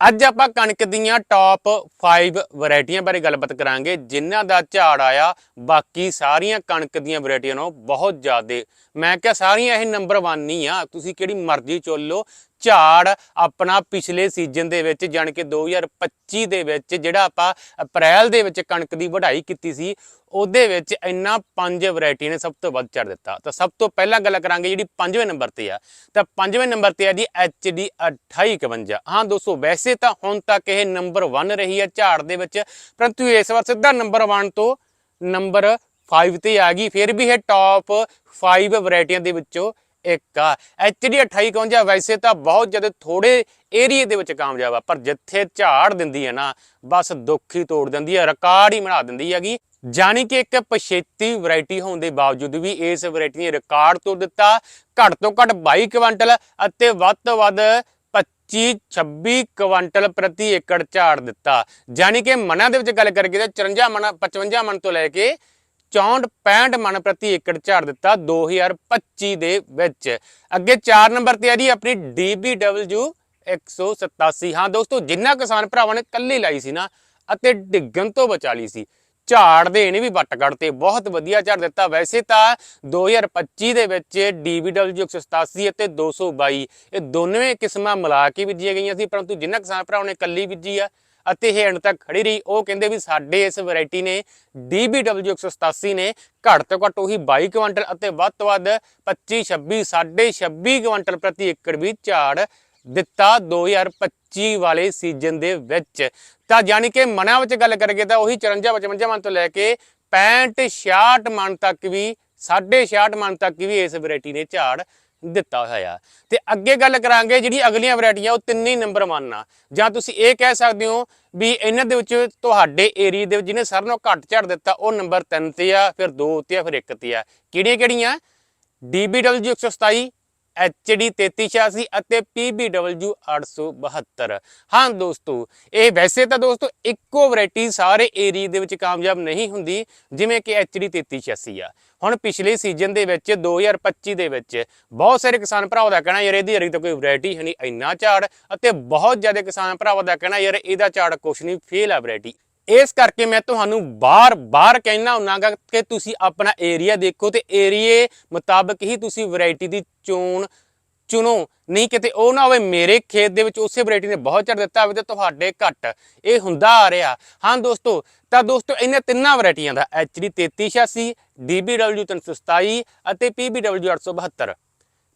ਅੱਜ ਆਪਾਂ ਕਣਕ ਦੀਆਂ ਟੌਪ 5 ਵੈਰਾਈਟੀਆਂ ਬਾਰੇ ਗੱਲਬਾਤ ਕਰਾਂਗੇ, ਜਿਨ੍ਹਾਂ ਦਾ ਝਾੜ ਆਇਆ। ਬਾਕੀ ਸਾਰੀਆਂ ਕਣਕ ਦੀਆਂ ਵੈਰਾਈਟੀਆਂ ਨਾਲੋਂ ਬਹੁਤ ਜ਼ਿਆਦਾ। ਮੈਂ ਕਿਹਾ ਸਾਰੀਆਂ ਇਹ ਨੰਬਰ 1 ਨਹੀਂ ਆ। ਤੁਸੀਂ ਕਿਹੜੀ ਮਰਜ਼ੀ ਚੁਣ ਲਓ। ਝਾੜ ਆਪਣਾ ਪਿਛਲੇ ਸੀਜ਼ਨ ਦੇ ਵਿੱਚ ਜਾਣ ਕੇ 2025 ਦੇ ਵਿੱਚ ਜਿਹੜਾ ਆਪਾਂ ਅਪ੍ਰੈਲ ਦੇ ਵਿੱਚ ਕਣਕ ਦੀ ਵਢਾਈ ਕੀਤੀ ਸੀ, ਉਹਦੇ ਵਿੱਚ ਇੰਨਾ ਪੰਜ ਵੈਰਾਈਟੀ ਨੇ ਸਭ ਤੋਂ ਵੱਧ ਚੜ ਦਿੱਤਾ। ਤਾਂ ਸਭ ਤੋਂ ਪਹਿਲਾਂ ਗੱਲ ਕਰਾਂਗੇ ਜਿਹੜੀ ਪੰਜਵੇਂ ਨੰਬਰ ਤੇ ਆ। ਤਾਂ ਪੰਜਵੇਂ ਨੰਬਰ ਤੇ ਆ ਜੀ HD 2851 ਹਾਂ ਦੋਸਤੋ, ਵੈਸੇ ਤਾਂ ਹੁਣ ਤੱਕ ਇਹ ਨੰਬਰ 1 ਰਹੀ ਹੈ ਝਾੜ ਦੇ ਵਿੱਚ, ਪਰੰਤੂ ਇਸ ਵਾਰ ਸਿੱਧਾ ਨੰਬਰ 1 ਤੋਂ ਨੰਬਰ 5 ਤੇ ਆ ਗਈ। ਫਿਰ ਵੀ ਇਹ ਟੌਪ 5 ਵੈਰਾਈਟੀਆਂ ਦੇ ਵਿੱਚੋਂ ਇੱਕ ਆ। HD 2851 ਵੈਸੇ ਤਾਂ ਬਹੁਤ ਜ਼ਿਆਦਾ ਥੋੜੇ ਏਰੀਏ ਦੇ ਵਿੱਚ ਕਾਮਯਾਬ ਆ, ਪਰ ਜਿੱਥੇ ਝਾੜ ਦਿੰਦੀ ਹੈ ਨਾ, ਬਸ ਦੁੱਖ ਹੀ ਤੋੜ ਦਿੰਦੀ ਹੈ ਰਿਕਾਰਡ ਹੀ ਬਣਾ ਦਿੰਦੀ ਹੈਗੀ। ਜਾਣੀ ਕਿ ਇੱਕ ਪਛੇਤੀ ਵੈਰਾਈਟੀ ਹੋਣ ਦੇ ਬਾਵਜੂਦ ਵੀ ਇਸ ਵੈਰਾਈਟੀ ਨੇ ਰਿਕਾਰਡ ਤੋੜ ਦਿੱਤਾ, ਘੱਟ ਤੋਂ ਘੱਟ 22 ਕੁਇੰਟਲ ਅਤੇ ਵੱਧ ਤੋਂ ਵੱਧ 25 26 ਕੁਇੰਟਲ ਪ੍ਰਤੀ ਏਕੜ ਝਾੜ ਦਿੱਤਾ। ਜਾਣੀ ਕਿ ਮਨਾਂ ਦੇ ਵਿੱਚ ਗੱਲ ਕਰੀਏ ਤਾਂ 54 ਮਣ 55 ਮਨ ਤੋਂ ਲੈ ਕੇ 64 65 ਮਣ ਪ੍ਰਤੀ ਏਕੜ ਝਾੜ ਦਿੱਤਾ 2025 ਦੇ ਵਿੱਚ। ਅੱਗੇ 4 ਨੰਬਰ ਤੇ ਆ ਜੀ ਆਪਣੀ DBW 187 ਹਾਂ ਦੋਸਤੋ, ਜਿੰਨਾ ਕਿਸਾਨ ਭਰਾਵਾਂ ਨੇ ਕੱਲੀ ਲਾਈ ਸੀ ਨਾ ਅਤੇ ਡਿੱਗਣ ਤੋਂ ਬਚਾ ਲਈ ਸੀ। ਝਾੜ ਦੇ ਇਹਨੇ ਵੀ ਵੱਟ ਕੱਢਤੇ ਬਹੁਤ ਵਧੀਆ ਝਾੜ ਦਿੱਤਾ। ਵੈਸੇ ਤਾਂ 2025 ਦੇ ਵਿੱਚ DBW 187 ਅਤੇ 222 ਇਹ ਦੋਨਵੇਂ ਕਿਸਮਾਂ ਮਿਲਾ ਕੇ ਬੀਜੀਆਂ ਗਈਆਂ ਸੀ, ਪਰੰਤੂ ਜਿੰਨਾ ਕਿਸਾਨ ਭਰਾਵਾਂ ਨੇ ਕੱਲੀ ਬੀਜੀ ਆ ਅਤੇ ਇਹ ਅੰਤ ਤੱਕ ਖੜੀ ਰਹੀ। ਉਹ ਕਹਿੰਦੇ ਵੀ ਸਾਡੇ ਇਸ ਵੈਰਾਈਟੀ ਨੇ DBW 187 ਨੇ ਘੱਟ ਤੋਂ ਘੱਟ ਉਹੀ 22 ਕੁਇੰਟਲ ਅਤੇ ਵੱਧ ਤੋਂ ਵੱਧ 25 26 26 ਕੁਇੰਟਲ ਪ੍ਰਤੀ ਏਕੜ ਵੀ ਝਾੜ ਦਿੱਤਾ 2025 ਵਾਲੇ ਸੀਜ਼ਨ ਦੇ ਵਿੱਚ। ਤਾਂ ਯਾਨੀ ਕਿ ਮਨਾਂ ਵਿੱਚ ਗੱਲ ਕਰੀਏ ਤਾਂ ਉਹੀ 54 55 ਮਨ ਤੋਂ ਲੈ ਕੇ 65 66 ਮਨ ਤੱਕ ਵੀ 66 ਮਨ ਤੱਕ ਵੀ ਇਸ ਵੈਰਾਈਟੀ ਨੇ ਝਾੜ ਦਿੱਤਾ ਹੋਇਆ ਆ। ਤੇ ਅੱਗੇ ਗੱਲ ਕਰਾਂਗੇ ਜਿਹੜੀ ਅਗਲੀਆਂ ਵੈਰਾਈਟੀਆਂ, ਉਹ ਤਿੰਨੇ ਨੰਬਰ 1 ਆ। ਜਾਂ ਤੁਸੀਂ ਇਹ ਕਹਿ ਸਕਦੇ ਹੋ ਵੀ ਇਹਨਾਂ ਦੇ ਵਿੱਚ ਤੁਹਾਡੇ ਏਰੀਆ ਦੇ ਵਿੱਚ ਜਿਹਨੇ ਸਾਰਿਆਂ ਨਾਲੋਂ ਘੱਟ ਝੜ ਦਿੱਤਾ, ਉਹ ਨੰਬਰ 3 ਤੇ ਆ, ਫਿਰ 2 ਤੇ ਆ, ਫਿਰ 1 ਤੇ ਆ। ਕਿਹੜੀਆਂ ਕਿਹੜੀਆਂ DBW 127 HD 3386 ਅਤੇ PBW 872 ਹਾਂ ਦੋਸਤੋ, ਇਹ ਵੈਸੇ ਤਾਂ ਦੋਸਤੋ ਇੱਕੋ ਵੈਰਾਈਟੀ ਸਾਰੇ ਏਰੀਆ ਦੇ ਵਿੱਚ ਕਾਮਯਾਬ ਨਹੀਂ ਹੁੰਦੀ, ਜਿਵੇਂ ਕਿ HD 3386 ਆ। ਹੁਣ ਪਿਛਲੇ ਸੀਜ਼ਨ ਦੇ ਵਿੱਚ 2025 ਦੇ ਵਿੱਚ ਬਹੁਤ ਸਾਰੇ ਕਿਸਾਨ ਭਰਾਵਾਂ ਦਾ ਕਹਿਣਾ, ਯਾਰ ਇਹਦੀ ਅਰੀ ਤਾਂ ਕੋਈ ਵੈਰਾਈਟੀ ਹੈ ਨਹੀਂ, ਇੰਨਾ ਝਾੜ ਅਤੇ ਬਹੁਤ ਜ਼ਿਆਦਾ ਕਿਸਾਨ ਭਰਾਵਾਂ ਦਾ ਕਹਿਣਾ, ਯਾਰ ਇਹਦਾ ਝਾੜ ਕੁਛ ਨਹੀਂ, ਫੇਲ ਆ ਵੈਰਾਈਟੀ। ਇਸ ਕਰਕੇ ਮੈਂ ਤੁਹਾਨੂੰ ਬਾਰ-ਬਾਰ ਕਹਿਣਾ ਹੁੰਨਾਗਾ ਕਿ ਤੁਸੀਂ ਆਪਣਾ ਏਰੀਆ ਦੇਖੋ ਤੇ ਏਰੀਏ ਮੁਤਾਬਕ ਹੀ ਤੁਸੀਂ ਵੈਰਾਈਟੀ ਦੀ ਚੋਣ ਚੁਣੋ। ਨਹੀਂ ਕਿਤੇ ਉਹ ਨਾ ਹੋਵੇ, ਮੇਰੇ ਖੇਤ ਦੇ ਵਿੱਚ ਉਸੇ ਵੈਰਾਈਟੀ ਨੇ ਬਹੁਤ ਝੜ ਦਿੱਤਾ ਹੋਵੇ ਤੇ ਤੁਹਾਡੇ ਘੱਟ। ਇਹ ਹੁੰਦਾ ਆ ਰਿਹਾ। ਹਾਂ ਦੋਸਤੋ, ਤਾਂ ਦੋਸਤੋ, ਇਹਨਾਂ ਤਿੰਨਾਂ ਵੈਰਾਈਟੀਆਂ ਦਾ HD 3386 DBW 327 ਅਤੇ PBW 872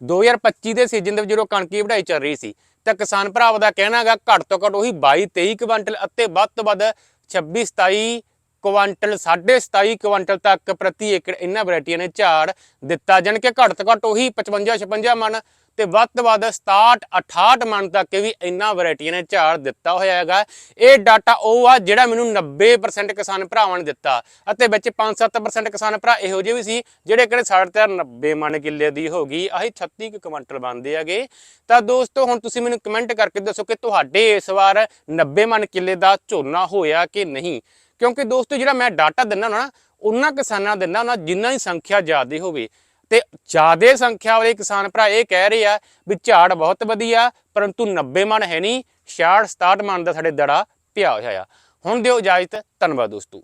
2025 ਦੇ ਸੀਜ਼ਨ ਦੇ ਵਿੱਚ ਜਦੋਂ ਕਣਕ ਦੀ ਵਢਾਈ ਚੱਲ ਰਹੀ ਸੀ, ਤਾਂ ਕਿਸਾਨ ਭਰਾਵਾਂ ਦਾ ਕਹਿਣਾਗਾ ਘੱਟ ਤੋਂ ਘੱਟ ਉਹੀ 22 23 ਕੁਇੰਟਲ ਅਤੇ ਵੱਧ ਤੋਂ ਵੱਧ छब्बीस ताई ਕੁਇੰਟਲ 27.5 ਕੁਆਂਟਲ ਤੱਕ ਪ੍ਰਤੀ ਏਕੜ ਇਹਨਾਂ ਵੈਰਾਈਟੀਆਂ ਨੇ ਝਾੜ ਦਿੱਤਾ, ਜਾਣੀ ਕਿ ਘੱਟ ਤੋਂ ਘੱਟ ਉਹੀ 55 56 ਮਣ ਤੇ ਵੱਧ ਤੋਂ ਵੱਧ 67 68 ਮਣ ਤੱਕ ਵੀ ਇਹਨਾਂ ਵੈਰਾਈਟੀਆਂ ਨੇ ਝਾੜ ਦਿੱਤਾ ਹੋਇਆ ਹੈਗਾ। ਇਹ ਡਾਟਾ ਉਹ ਆ ਜਿਹੜਾ ਮੈਨੂੰ 90% ਕਿਸਾਨ ਭਰਾਵਾਂ ਨੇ ਦਿੱਤਾ ਅਤੇ ਵਿੱਚ 5-7% ਕਿਸਾਨ ਭਰਾ ਇਹੋ ਜਿਹੇ ਵੀ ਸੀ ਜਿਹੜੇ ਕਿਹੜੇ ਸਾਡੇ ਤੇ 90 ਮਣ ਕਿੱਲੇ ਦੀ ਹੋ ਗਈ, ਆਹੀ 36 ਕੁ ਕੁਇੰਟਲ ਬਣਦੇ ਹੈਗੇ। ਤਾਂ ਦੋਸਤੋ, ਹੁਣ ਤੁਸੀਂ ਮੈਨੂੰ ਕਮੈਂਟ ਕਰਕੇ ਦੱਸੋ ਕਿ ਤੁਹਾਡੇ ਇਸ ਵਾਰ 90 ਮਣ ਕਿੱਲੇ ਦਾ ਝੋਨਾ ਹੋਇਆ ਕਿ ਨਹੀਂ? ਕਿਉਂਕਿ ਦੋਸਤੋ ਜਿਹੜਾ ਮੈਂ ਡਾਟਾ ਦਿੰਦਾ ਹੁੰਦਾ ਨਾ, ਉਹਨਾਂ ਕਿਸਾਨਾਂ ਦਿੰਦਾ ਨਾ ਜਿਨ੍ਹਾਂ ਦੀ ਸੰਖਿਆ ਜ਼ਿਆਦਾ ਹੋਵੇ। ਤੇ ਜ਼ਿਆਦਾ ਸੰਖਿਆ ਵਾਲੇ ਕਿਸਾਨ ਭਰਾ ਇਹ ਕਹਿ ਰਹੇ ਆ ਵੀ ਝਾੜ ਬਹੁਤ ਵਧੀਆ, ਪਰੰਤੂ 90 ਮਣ ਹੈ ਨਹੀਂ 66 67 ਮਣ ਦਾ ਸਾਡੇ ਦੜਾ ਪਿਆ ਹੋਇਆ ਆ। ਹੁਣ ਦਿਓ ਇਜਾਜ਼ਤ, ਧੰਨਵਾਦ ਦੋਸਤੋ।